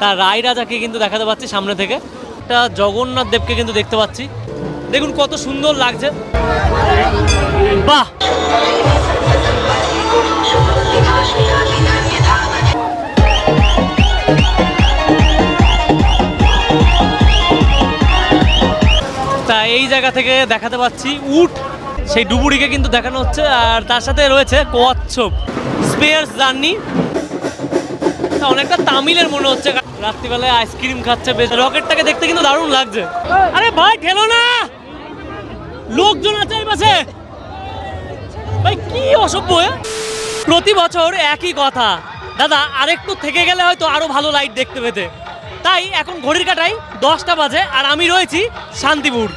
তার রায় রাজাকে কিন্তু দেখাতে পাচ্ছি সামনে থেকে। একটা জগন্নাথ দেবকে কিন্তু দেখতে পাচ্ছি। দেখুন কত সুন্দর লাগছে। বাহ! তা এই জায়গা থেকে দেখাতে পাচ্ছি উট। সেই ডুবুরিকে কিন্তু দেখানো হচ্ছে। আর তার সাথে রয়েছে কচ্ছপ। স্পেয়ার্স জার্নি। অনেকটা তামিলের মনে হচ্ছে। রাত্রিবেলায় আইসক্রিম খাচ্ছে বেশ। রকেটটাকে দেখতে কিন্তু দারুণ লাগছে। আরে ভাই, ঠেলো না! লোকজন আছে এই পাশে। ভাই, কি অসভ্য প্রতি বছর একই কথা। দাদা, আরেকটু থেকে গেলে হয়তো আরও ভালো লাইট দেখতে পেতে। তাই এখন ঘড়ির কাটাই দশটা বাজে আর আমি রয়েছি শান্তিপুর।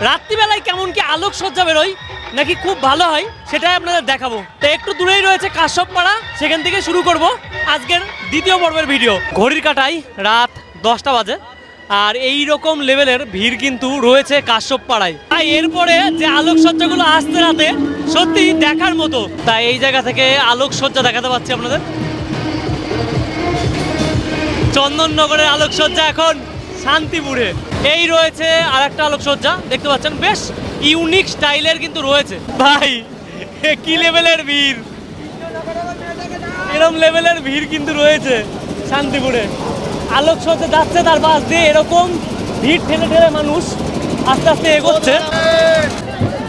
রাত্রিবেলায় কেমন কি আলোকসজ্জা বেরোয় নাকি খুব ভালো হয় সেটাই আপনাদের দেখাবো। তো একটু দূরেই রয়েছে কাশ্যপপাড়া সেখান থেকে শুরু করব আজকের দ্বিতীয় পর্বের ভিডিও। ঘড়ির কাটাই রাত দশটা বাজে, আর এই রকম লেভেলের ভিড় কিন্তু রয়েছে কাশ্যপপাড়ায় তাই এরপরে যে আলোকসজ্জাগুলো আসতে রাতে সত্যি দেখার মতো। তাই এই জায়গা থেকে আলোকসজ্জা দেখাতে পাচ্ছি আপনাদের। চন্দননগরের আলোকসজ্জা এখন শান্তিপুরে। এই রয়েছে আর একটা আলোকসজ্জা, দেখতে পাচ্ছেন, বেশ ইউনিক স্টাইলের কিন্তু রয়েছে। ভাই কি লেভেলের ভিড়? এরকম লেভেলের ভিড় কিন্তু রয়েছে শান্তিপুরে। আলোক আলোকসজ্জা যাচ্ছে তার পাশ দিয়ে, এরকম ভিড় ঠেলে ঠেলে মানুষ আস্তে আস্তে এগোচ্ছে।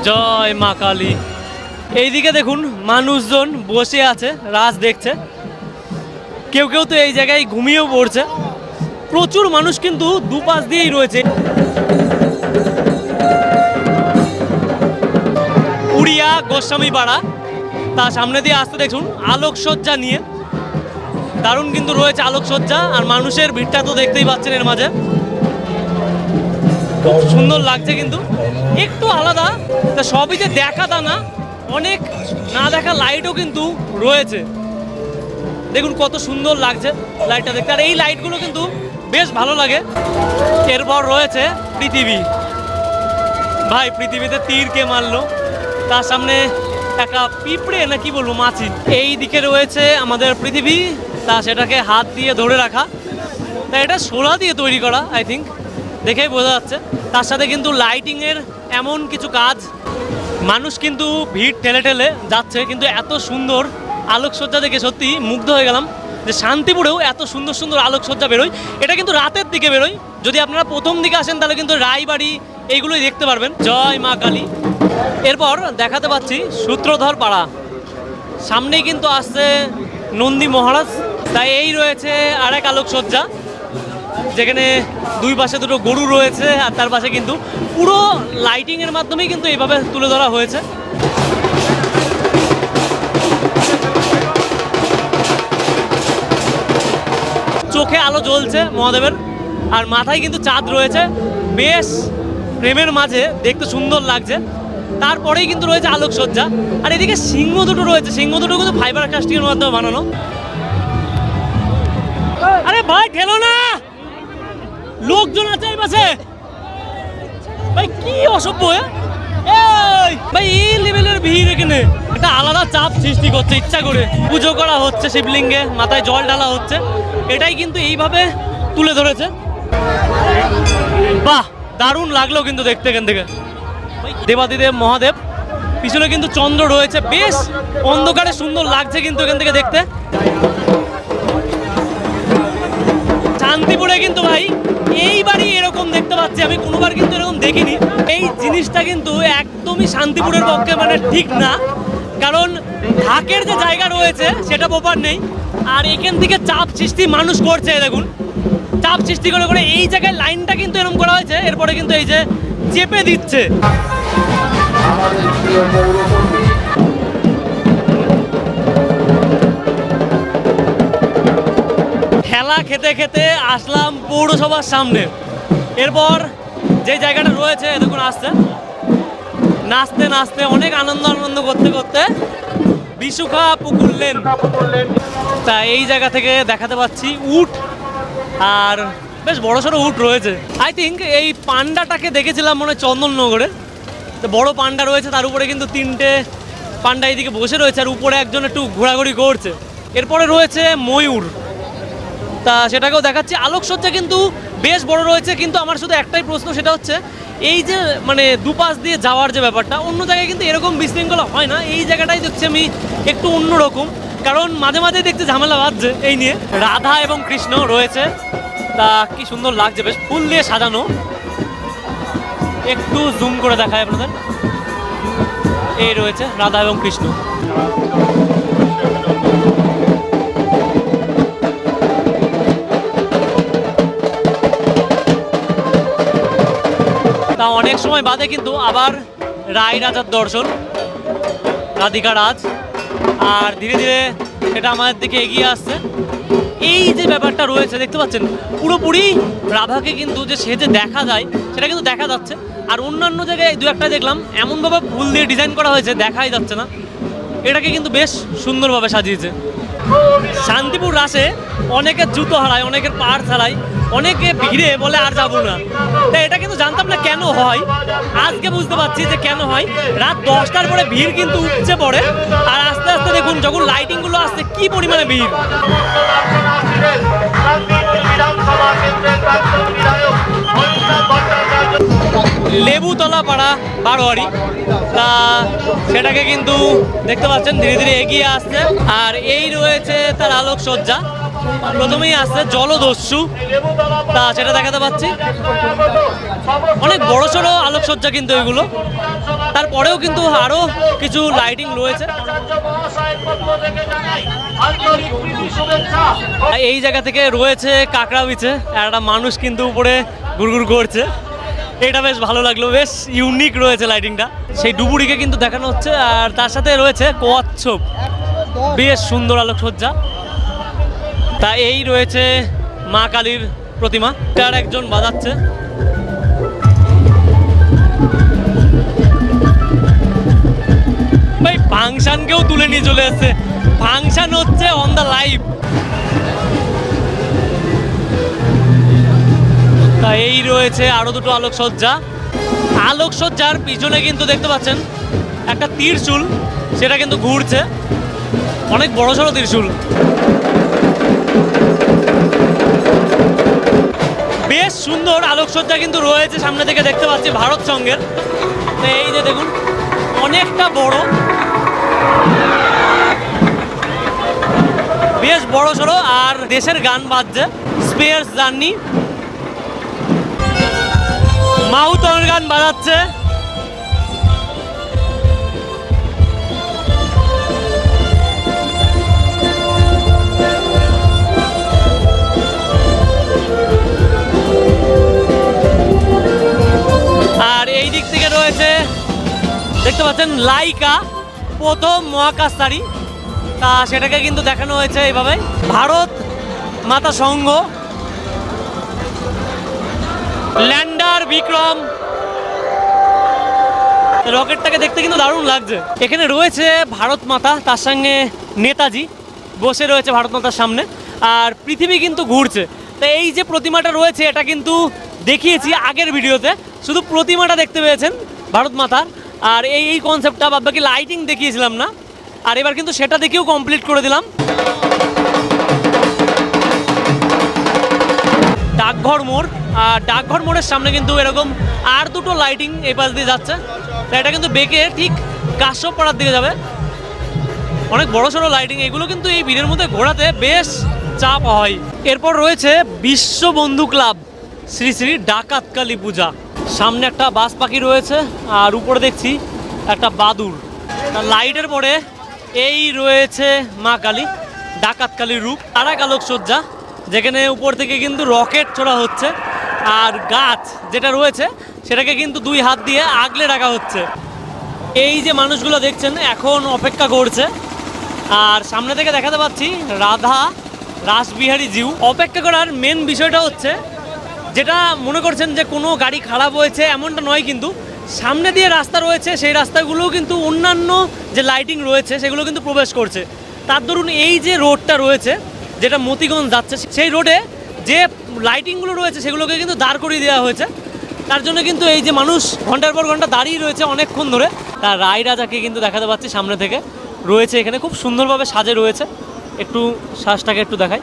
জয় মা কালী। এইদিকে দেখুন, মানুষজন বসে আছে, রাজ দেখছে। কেউ কেউ তো এই জায়গায় ঘুমিয়েও পড়ছে। প্রচুর মানুষ কিন্তু দুপাশ দিয়েই রয়েছে। গোস্বামী পাড়া। তার সামনে দিয়ে আসতে দেখুন, আলোকসজ্জা নিয়ে। দারুণ কিন্তু রয়েছে আলোকসজ্জা, আর মানুষের ভিড়টা তো দেখতেই পাচ্ছেন এর মাঝে। খুব সুন্দর লাগছে কিন্তু। একটু আলাদা, তা সবই যে দেখা তা না, অনেক না দেখা লাইটও কিন্তু রয়েছে। দেখুন কত সুন্দর লাগছে লাইটটা দেখতে। আর এই লাইটগুলো কিন্তু বেশ ভালো লাগে। এরপর রয়েছে পৃথিবী। ভাই, পৃথিবীতে তীর কে মারলো? তার সামনে একটা পিঁপড়ে না কি বলব মাছি। এই দিকে রয়েছে আমাদের পৃথিবী, তা সেটাকে হাত দিয়ে ধরে রাখা। তা এটা সোলা দিয়ে তৈরি করা আই থিঙ্ক দেখেই বোঝা যাচ্ছে। তার সাথে কিন্তু লাইটিংয়ের এমন কিছু কাজ। মানুষ কিন্তু ভিড় ঠেলে ঠেলে যাচ্ছে, কিন্তু এত সুন্দর আলোকসজ্জা দেখে সত্যি মুগ্ধ হয়ে গেলাম যে শান্তিপুরেও এত সুন্দর সুন্দর আলোকসজ্জা বেরোয়। এটা কিন্তু রাতের দিকে বেরোয়। যদি আপনারা প্রথম দিকে আসেন, তাহলে কিন্তু রায়বাড়ি এইগুলোই দেখতে পারবেন। জয় মা কালী। এরপর দেখাতে পাচ্ছি সূত্রধর পাড়া। সামনেই কিন্তু আসছে নন্দী মহারাজ। তাই এই রয়েছে আরেক আলোকসজ্জা, যেখানে দুই পাশে দুটো গরু রয়েছে আর তার পাশে কিন্তু পুরো লাইটিংয়ের মাধ্যমেই কিন্তু এইভাবে তুলে ধরা হয়েছে। চোখে আলো জ্বলছে মহাদেবের, আর মাথায় কিন্তু চাঁদ রয়েছে। বেশ প্রেমের মাঝে দেখতে সুন্দর লাগছে। তারপরেই কিন্তু রয়েছে আলোকসজ্জা। আর এদিকে সিংহ দুটো রয়েছে। সিংহ দুটো কিন্তু ফাইবার কাস্টিংয়ের মাধ্যমে বানানো। আরে ভাই, ঠেলো না! লোকজন আছে এই পাশে। ভাই, কি অসভ্য ভাই, এই লেভেলের ভিড় এখানে। একটা আলাদা চাপ সৃষ্টি করছে, ইচ্ছা করে। পুজো করা হচ্ছে শিবলিঙ্গে, মাথায় জল ঢালা হচ্ছে। এটাই কিন্তু এইভাবে তুলে ধরেছে। বাহ, দারুণ লাগল কিন্তু দেখতে এখান থেকে। দেবাদিদেব, মহাদেব। পিছনে কিন্তু চন্দ্র রয়েছে। বেশ অন্ধকারে সুন্দর লাগছে কিন্তু এখান থেকে দেখতে। শান্তিপুরে কিন্তু ভাই, এইবারই এরকম দেখতে পাচ্ছি। আমি কোনোবার কিন্তু এরকম দেখিনি। এই জিনিসটা কিন্তু একদমই শান্তিপুরের পক্ষে মানে ঠিক না। কারণ ঢাকের যে জায়গা রয়েছে, সেটা প্রপার নেই। আর এখান থেকে চাপ সৃষ্টি মানুষ করছে দেখুন। চাপ সৃষ্টি করে করে এই জায়গায় লাইনটা কিন্তু এরকম করা হয়েছে। এরপরে কিন্তু এই যে চেপে দিচ্ছে। খেলা খেতে খেতে আসলাম পৌরসভার সামনে। এরপর যে জায়গাটা রয়েছে এ দেখুন আসছে। নাচতে নাচতে অনেক আনন্দ আনন্দ করতে করতে বিশুখা পুকুর লেন তা এই জায়গা থেকে দেখাতে পাচ্ছি উট আর বেশ বড় সড়ো উট রয়েছে। আই থিঙ্ক এই পান্ডাটাকে দেখেছিলাম মনে হয় চন্দননগরে। তো বড় পান্ডা রয়েছে, তার উপরে কিন্তু তিনটে পান্ডা এইদিকে বসে রয়েছে, আর উপরে একজন একটু ঘোরাঘুরি করছে। এরপরে রয়েছে ময়ূর। তা সেটাকেও দেখাচ্ছি। আলোকসজ্জা কিন্তু বেশ বড় রয়েছে, কিন্তু আমার শুধু একটাই প্রশ্ন, সেটা হচ্ছে এই যে মানে দুপাশ দিয়ে যাওয়ার যে ব্যাপারটা, অন্য জায়গায় কিন্তু এরকম বিশৃঙ্খলা হয় না। এই জায়গাটাই দেখছি আমি একটু অন্যরকম। কারণ মাঝে মাঝে দেখতে ঝামেলা বাজছে এই নিয়ে। রাধা এবং কৃষ্ণ রয়েছে। তা কি সুন্দর লাগছে, বেশ ফুল দিয়ে সাজানো। একটু জুম করে দেখায় আপনাদের। এই রয়েছে রাধা এবং কৃষ্ণ। তা অনেক সময় বাদে কিন্তু আবার রায় রাজার দর্শন, রাধিকা রাজ। আর ধীরে ধীরে সেটা আমাদের দিকে এগিয়ে আসছে। এই যে ব্যাপারটা রয়েছে, দেখতে পাচ্ছেন, পুরোপুরি রাধাকে কিন্তু যে সেজে দেখা যায়, সেটা কিন্তু দেখা যাচ্ছে। আর অন্যান্য জায়গায় দু একটা দেখলাম, এমনভাবে ফুল দিয়ে ডিজাইন করা হয়েছে, দেখাই যাচ্ছে না। এটাকে কিন্তু বেশ সুন্দরভাবে সাজিয়েছে। শান্তিপুর রাসে অনেকের জুতো হারায় অনেকের পাড় হারায় অনেকে ভিড়ে বলে আর যাব না। তা এটা কিন্তু জানতাম না কেন হয়। আজকে বুঝতে পারছি যে কেন হয়। রাত দশটার পরে ভিড় কিন্তু উপচে পড়ে। আর আস্তে আস্তে দেখুন, যখন লাইটিংগুলো আসছে, কি পরিমাণে ভিড়। বিধানসভা কেন্দ্রের বিধায়ক লেবুতলা পাড়া বারোয়ারি। তা সেটাকে কিন্তু দেখতে পাচ্ছেন, ধীরে ধীরে এগিয়ে আসছে। আর এই রয়েছে তার আলোকসজ্জা। প্রথমেই আসছে জলদস্যু। তা সেটা দেখাতে পাচ্ছি। অনেক বড় সড়ো আলোকসজ্জা কিন্তু এগুলো। তারপরেও কিন্তু আরও কিছু লাইটিং রয়েছে। এই জায়গা থেকে রয়েছে কাঁকড়া বিছে একটা মানুষ কিন্তু উপরে ঘুরঘুর করছে। এটা বেশ ভালো লাগল, বেশ ইউনিক রয়েছে লাইটিংটা সেই ডুবুরিকে কিন্তু দেখানো হচ্ছে, আর তার সাথে রয়েছে কচ্ছপ। বেশ সুন্দর আলোকসজ্জা। তা এই রয়েছে মা কালীর প্রতিমা, তার একজন বাজাচ্ছে। ভাই, ফাংশনকেও তুলে নিয়ে চলে আসছে ফাংশন হচ্ছে অন দ্য লাইভ তা এই রয়েছে আরও দুটো আলোকসজ্জা। আলোকসজ্জার পিছনে কিন্তু দেখতে পাচ্ছেন একটা তীরশুল সেটা কিন্তু ঘুরছে। অনেক বড় সড়ো ত্রিশূল বেশ সুন্দর আলোকসজ্জা কিন্তু রয়েছে সামনে থেকে দেখতে পাচ্ছি ভারত সঙ্গের। এই যে দেখুন, অনেকটা বড়। বেশ বড় সড়ো আর দেশের গান বাজছে স্পেয়ার্স জার্নি মাহুতনের গান বাজাচ্ছে। আর এই দিক থেকে রয়েছে, দেখতে পাচ্ছেন, লাইকা, প্রথম মহাকাশচারী। তা সেটাকে কিন্তু দেখানো হয়েছে এইভাবে। ভারত মাতা সংঘ ল্যান্ডার বিক্রম। রকেটটাকে দেখতে কিন্তু দারুণ লাগছে। এখানে রয়েছে ভারত মাতা, তার সঙ্গে নেতাজি। বসে রয়েছে ভারত মাতার সামনে। আর পৃথিবী কিন্তু ঘুরছে। তো এই যে প্রতিমাটা রয়েছে, এটা কিন্তু দেখিয়েছি আগের ভিডিওতে। শুধু প্রতিমাটা দেখতে পেয়েছেন ভারত মাতার। আর এই এই কনসেপ্টটা বাদ বাকি লাইটিং দেখিয়েছিলাম না। আর এবার কিন্তু সেটা দেখেও কমপ্লিট করে দিলাম। ডাকঘর মোড়। ডাকঘর মোড়ের সামনে কিন্তু এরকম আর দুটো লাইটিং এই পাশ দিয়ে যাচ্ছে। এটা কিন্তু বেঁকে ঠিক কাশ্যপাড়ার দিকে যাবে। অনেক বড় সড়ো লাইটিং এগুলো কিন্তু এই ভিড়ের মধ্যে ঘোরাতে বেশ চাপ হয়। এরপর রয়েছে বিশ্ববন্ধু ক্লাব, শ্রী শ্রী ডাকাতকালী পূজা। সামনে একটা বাস পাখি রয়েছে, আর উপরে দেখছি একটা বাদুর লাইটের পরে এই রয়েছে মা কালী ডাকাতকালীর রূপ আর এক আলোকসজ্জা যেখানে উপর থেকে কিন্তু রকেট ছোড়া হচ্ছে। আর গাছ যেটা রয়েছে, সেটাকে কিন্তু দুই হাত দিয়ে আগলে রাখা হচ্ছে। এই যে মানুষগুলো দেখছেন, এখন অপেক্ষা করছে। আর সামনে থেকে দেখাতে পাচ্ছি রাধা রাসবিহারী জিউ। অপেক্ষা করার মেন বিষয়টা হচ্ছে, যেটা মনে করছেন যে কোনো গাড়ি খারাপ হয়েছে, এমনটা নয় কিন্তু, সামনে দিয়ে রাস্তা রয়েছে, সেই রাস্তাগুলোও কিন্তু অন্যান্য যে লাইটিং রয়েছে, সেগুলো কিন্তু প্রবেশ করছে। তার দরুন এই যে রোডটা রয়েছে, যেটা মতিগঞ্জ যাচ্ছে, সেই রোডে যে লাইটিংগুলো রয়েছে সেগুলোকে কিন্তু দাঁড় করিয়ে দেওয়া হয়েছে। তার জন্য কিন্তু এই যে মানুষ ঘণ্টার পর ঘণ্টা দাঁড়িয়ে রয়েছে অনেকক্ষণ ধরে। তার রায় রাজাকে কিন্তু দেখাতে পাচ্ছি সামনে থেকে। রয়েছে এখানে, খুব সুন্দরভাবে সাজে রয়েছে। একটু শ্বাসটাকে একটু দেখাই।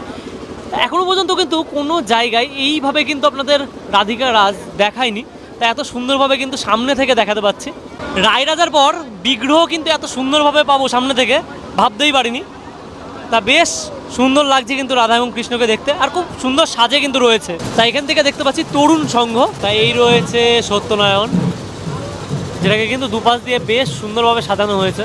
এখনও পর্যন্ত কিন্তু কোনো জায়গায় এইভাবে কিন্তু আপনাদের রাধিকা রাজ দেখায়নি। তা এত সুন্দরভাবে কিন্তু সামনে থেকে দেখাতে পাচ্ছি। রায় রাজার পর বিগ্রহ কিন্তু এত সুন্দরভাবে পাবো সামনে থেকে, ভাবতেই পারিনি। তা বেশ সুন্দর লাগছে কিন্তু রাধা এবং কৃষ্ণকে দেখতে, আর খুব সুন্দর সাজে কিন্তু রয়েছে। তাই এখান থেকে দেখতে পাচ্ছি তরুণ সংঘ। তাই এই রয়েছে সত্যনারায়ণ, যেটাকে কিন্তু দুপাশ দিয়ে বেশ সুন্দরভাবে সাজানো হয়েছে।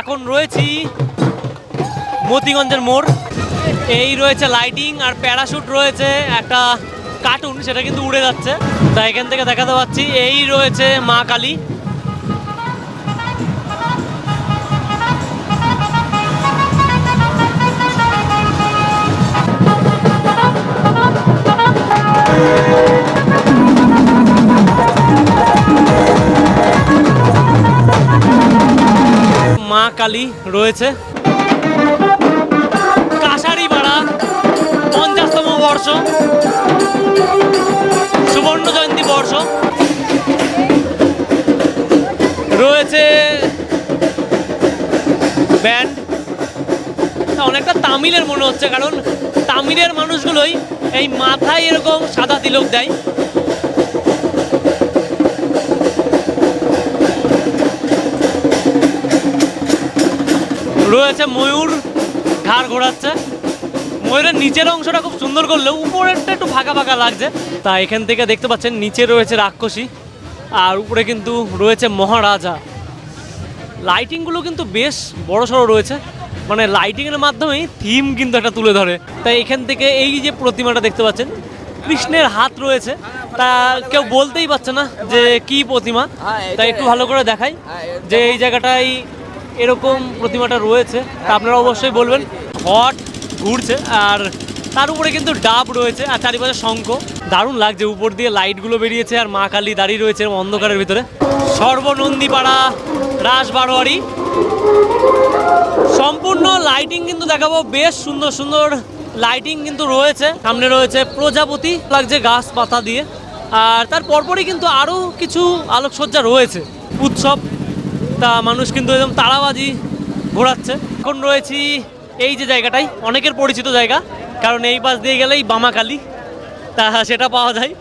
এখন রয়েছি মতিগঞ্জের মোড়। এই রয়েছে লাইটিং আর প্যারাশুট রয়েছে, একটা কার্টুন সেটা কিন্তু উড়ে যাচ্ছে। তা এখান থেকে দেখাতে পাচ্ছি, এই রয়েছে মা কালী। কালী রয়েছে। কাশারি পাড়া পঞ্চাশতম বর্ষ। সুবর্ণ জয়ন্তী বর্ষ। রয়েছে ব্যান্ড। অনেকটা তামিলের মনে হচ্ছে, কারণ তামিলের মানুষগুলোই এই মাথায় এরকম সাদা তিলক দেয়। রয়েছে ময়ূর ঘাড় ঘোরাচ্ছে। ময়ূরের নিচের অংশটা খুব সুন্দর করলেও উপরেরটা একটু ফাঁকা ফাঁকা লাগছে। তা এখান থেকে দেখতে পাচ্ছেন নিচে রয়েছে রাক্ষসী আর উপরে কিন্তু রয়েছে মহারাজা। লাইটিংগুলো কিন্তু বেশ বড় সড়ো রয়েছে। মানে লাইটিংয়ের মাধ্যমেই থিম কিন্তু একটা তুলে ধরে। তাই এখান থেকে এই যে প্রতিমাটা দেখতে পাচ্ছেন কৃষ্ণের হাত রয়েছে। তা কেউ বলতেই পারছে না যে কি প্রতিমা। তাই একটু ভালো করে দেখাই যে এই জায়গাটায় এরকম প্রতিমাটা রয়েছে, তা আপনারা অবশ্যই বলবেন। হট ঘুরছে, আর তার উপরে কিন্তু ডাব রয়েছে, আর চারিপাশে শঙ্খ। দারুণ লাগছে, উপর দিয়ে লাইটগুলো বেরিয়েছে, আর মা কালী দাঁড়িয়ে রয়েছে অন্ধকারের ভিতরে। সর্বনন্দীপাড়া রাস বারোয়ারি সম্পূর্ণ লাইটিং কিন্তু দেখাবো, বেশ সুন্দর সুন্দর লাইটিং কিন্তু রয়েছে। সামনে রয়েছে প্রজাপতি, লাগছে গাছ পাতা দিয়ে। আর তার পরপরই কিন্তু আরও কিছু আলোকসজ্জা রয়েছে। উৎসব তা মানুষ কিন্তু একদম তারাবাজি ঘোরাচ্ছে। এখন রয়েছি এই যে জায়গাটাই, অনেকের পরিচিত জায়গা, কারণ এই পাশ দিয়ে গেলেই বামাকালী তা সেটা পাওয়া যায়।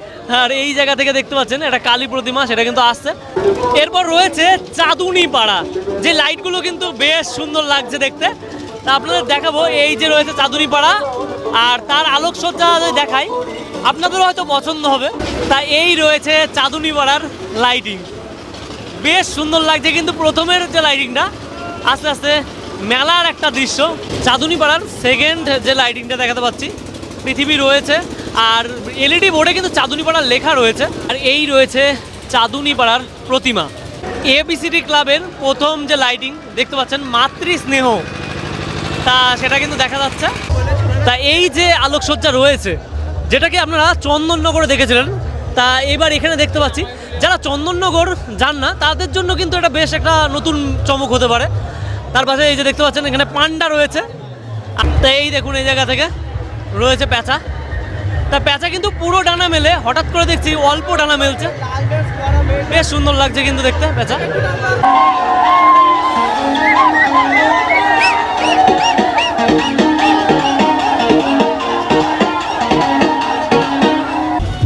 আর এই জায়গা থেকে দেখতে পাচ্ছেন, একটা কালী প্রতিমা, সেটা কিন্তু আসছে। এরপর রয়েছে চাঁদুনি পাড়া যে লাইটগুলো কিন্তু বেশ সুন্দর লাগছে দেখতে। তা আপনাদের দেখাবো, এই যে রয়েছে চাঁদুনি পাড়া আর তার আলোকসজ্জা যদি দেখাই, আপনাদেরও হয়তো পছন্দ হবে। তা এই রয়েছে চাঁদুনি পাড়ার লাইটিং বেশ সুন্দর লাগছে কিন্তু প্রথমের যে লাইটিংটা আস্তে আস্তে মেলার একটা দৃশ্য। চাঁদুনি পাড়ার সেকেন্ড যে লাইটিংটা দেখাতে পাচ্ছি, পৃথিবী রয়েছে, আর এলইডি বোর্ডে কিন্তু চাঁদুনি পাড়ার লেখা রয়েছে, আর এই রয়েছে চাঁদুনি পাড়ার প্রতিমা এবিসিডি ক্লাবের প্রথম যে লাইটিং দেখতে পাচ্ছেন, মাতৃ স্নেহ। তা সেটা কিন্তু দেখা যাচ্ছে। তা এই যে আলোকসজ্জা রয়েছে, যেটাকে আপনারা চন্দননগরে দেখেছিলেন, তা এবার এখানে দেখতে পাচ্ছি যারা চন্দননগর যান না, তাদের জন্য কিন্তু এটা বেশ একটা নতুন চমক হতে পারে। তার পাশে এই যে দেখতে পাচ্ছেন, এখানে পান্ডা রয়েছে। তা এই দেখুন এই জায়গা থেকে রয়েছে প্যাঁচা। তা প্যাঁচা কিন্তু পুরো ডানা মেলে, হঠাৎ করে দেখছি অল্প ডানা মেলছে। বেশ সুন্দর লাগছে কিন্তু দেখতে প্যাঁচা।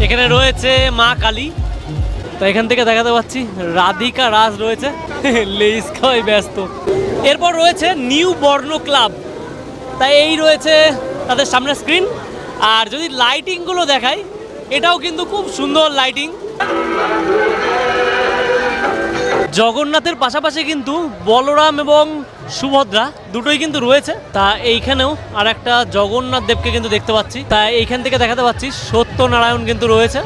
এখানে রয়েছে মা কালী। তো এখান থেকে দেখাতে পাচ্ছি, রাধিকা রাজ রয়েছে লেইস খাওয়াই ব্যস্ত। এরপর রয়েছে নিউ বর্ণ ক্লাব। তাই এই রয়েছে তাদের সামনে স্ক্রিন আর যদি লাইটিংগুলো দেখাই, এটাও কিন্তু খুব সুন্দর লাইটিং জগন্নাথের পাশাপাশি কিন্তু বলরাম এবং সুভদ্রা দুটোই কিন্তু রয়েছে। তা এইখানেও আর একটা জগন্নাথ দেবকে কিন্তু দেখতে পাচ্ছি। তা এইখান থেকে দেখাতে পাচ্ছি, সত্যনারায়ণ কিন্তু রয়েছে।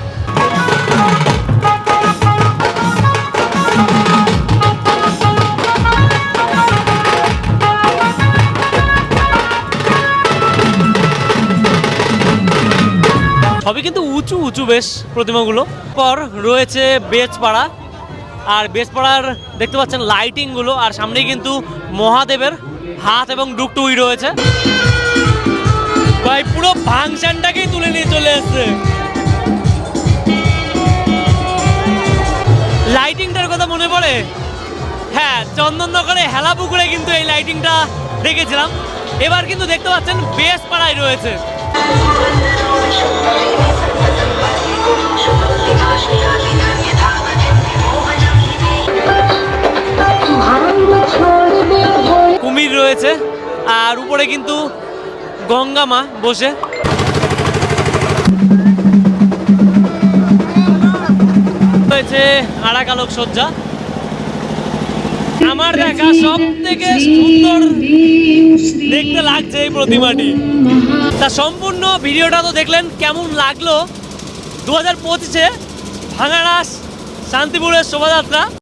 সবই কিন্তু উঁচু উঁচু বেশ প্রতিমাগুলো। পর রয়েছে বেজপাড়া। আর বেজপাড়ার দেখতে পাচ্ছেন লাইটিংগুলো আর সামনেই কিন্তু মহাদেবের হাত এবং ডুকটুই রয়েছে। ভাই, পুরো ভাংশানটাকেই তুলে নিয়ে চলে এসছে। লাইটিংটার কথা মনে পড়ে? হ্যাঁ চন্দননগরে হেলা পুকুরে কিন্তু এই লাইটিংটা দেখেছিলাম। এবার কিন্তু দেখতে পাচ্ছেন বেশ পাড়ায় রয়েছে। কুমির রয়েছে আর উপরে কিন্তু গঙ্গা মা বসে। রয়েছে আলোক সজ্জা আমার দেখা সব থেকে সুন্দর দেখতে লাগছে এই প্রতিমাটি। তা সম্পূর্ণ ভিডিওটা তো দেখলেন কেমন লাগল। দু হাজার পঁচিশে ভাঙাড়াস শান্তিপুরের শোভাযাত্রা।